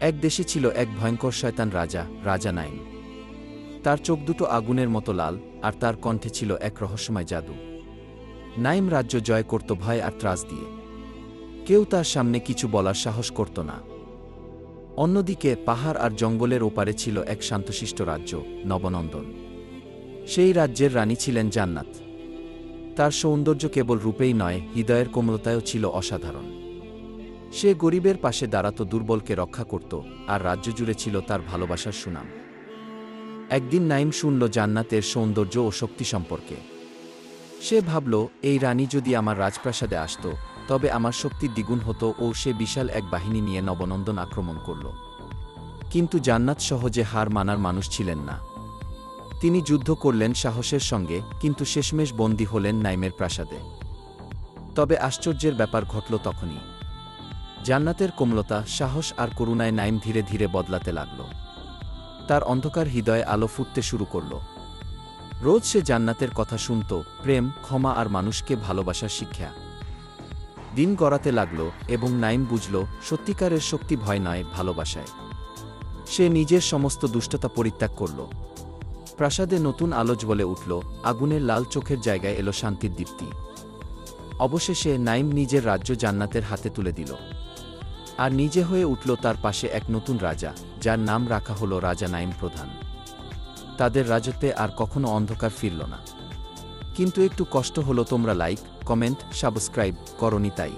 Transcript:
এক দেশে ছিল এক ভয়ঙ্কর শয়তান রাজা রাজা নাইম। তার চোখ দুটো আগুনের মতো লাল, আর তার কণ্ঠে ছিল এক রহস্যময় জাদু। নাইম রাজ্য জয় করত ভয় আর ত্রাস দিয়ে। কেউ তার সামনে কিছু বলার সাহস করত না। অন্যদিকে পাহাড় আর জঙ্গলের ওপারে ছিল এক শান্তশিষ্ট রাজ্য, নবনন্দন। সেই রাজ্যের রানী ছিলেন জান্নাত। তার সৌন্দর্য কেবল রূপেই নয়, হৃদয়ের কোমলতায়ও ছিল অসাধারণ। সে গরিবের পাশে দাঁড়াতো, দুর্বলকে রক্ষা করত আর রাজ্য জুড়ে ছিল তার ভালোবাসার সুনাম। একদিন নাইম শুনল জান্নাতের সৌন্দর্য ও শক্তি সম্পর্কে। সে ভাবল, এই রানী যদি আমার রাজপ্রাসাদে আসত, তবে আমার শক্তি দ্বিগুণ হতো ও সে বিশাল এক বাহিনী নিয়ে নবনন্দন আক্রমণ করল। কিন্তু জান্নাত সহজে হার মানার মানুষ ছিলেন না। তিনি যুদ্ধ করলেন সাহসের সঙ্গে, কিন্তু শেষমেশ বন্দী হলেন নাইমের প্রাসাদে। তবে আশ্চর্যের ব্যাপার ঘটল তখনই। জান্নাতের কোমলতা, সাহস আর করুণায় নাইম ধীরে ধীরে বদলাতে লাগল। তার অন্ধকার হৃদয়ে আলো ফুটতে শুরু করল। রোজ সে জান্নাতের কথা শুনত, প্রেম, ক্ষমা আর মানুষকে ভালোবাসার শিক্ষা। দিন গড়াতে লাগল এবং নাইম বুঝল, সত্যিকারের শক্তি ভয় নয়, ভালোবাসায়। সে নিজের সমস্ত দুষ্টতা পরিত্যাগ করল। প্রাসাদে নতুন আলোচ বলে উঠল, আগুনের লাল চোখের জায়গায় এলো শান্তির দীপ্তি। অবশেষে নাইম নিজের রাজ্য জান্নাতের হাতে তুলে দিল। আর নিজে হয়ে উঠল তার পাশে এক নতুন রাজা, যার নাম রাখা হল রাজা নাইম প্রধান। তাদের রাজত্বে আর কখনো অন্ধকার ফিরল না। কিন্তু একটু কষ্ট হলো তোমরা লাইক, কমেন্ট, সাবস্ক্রাইব করনি তাই।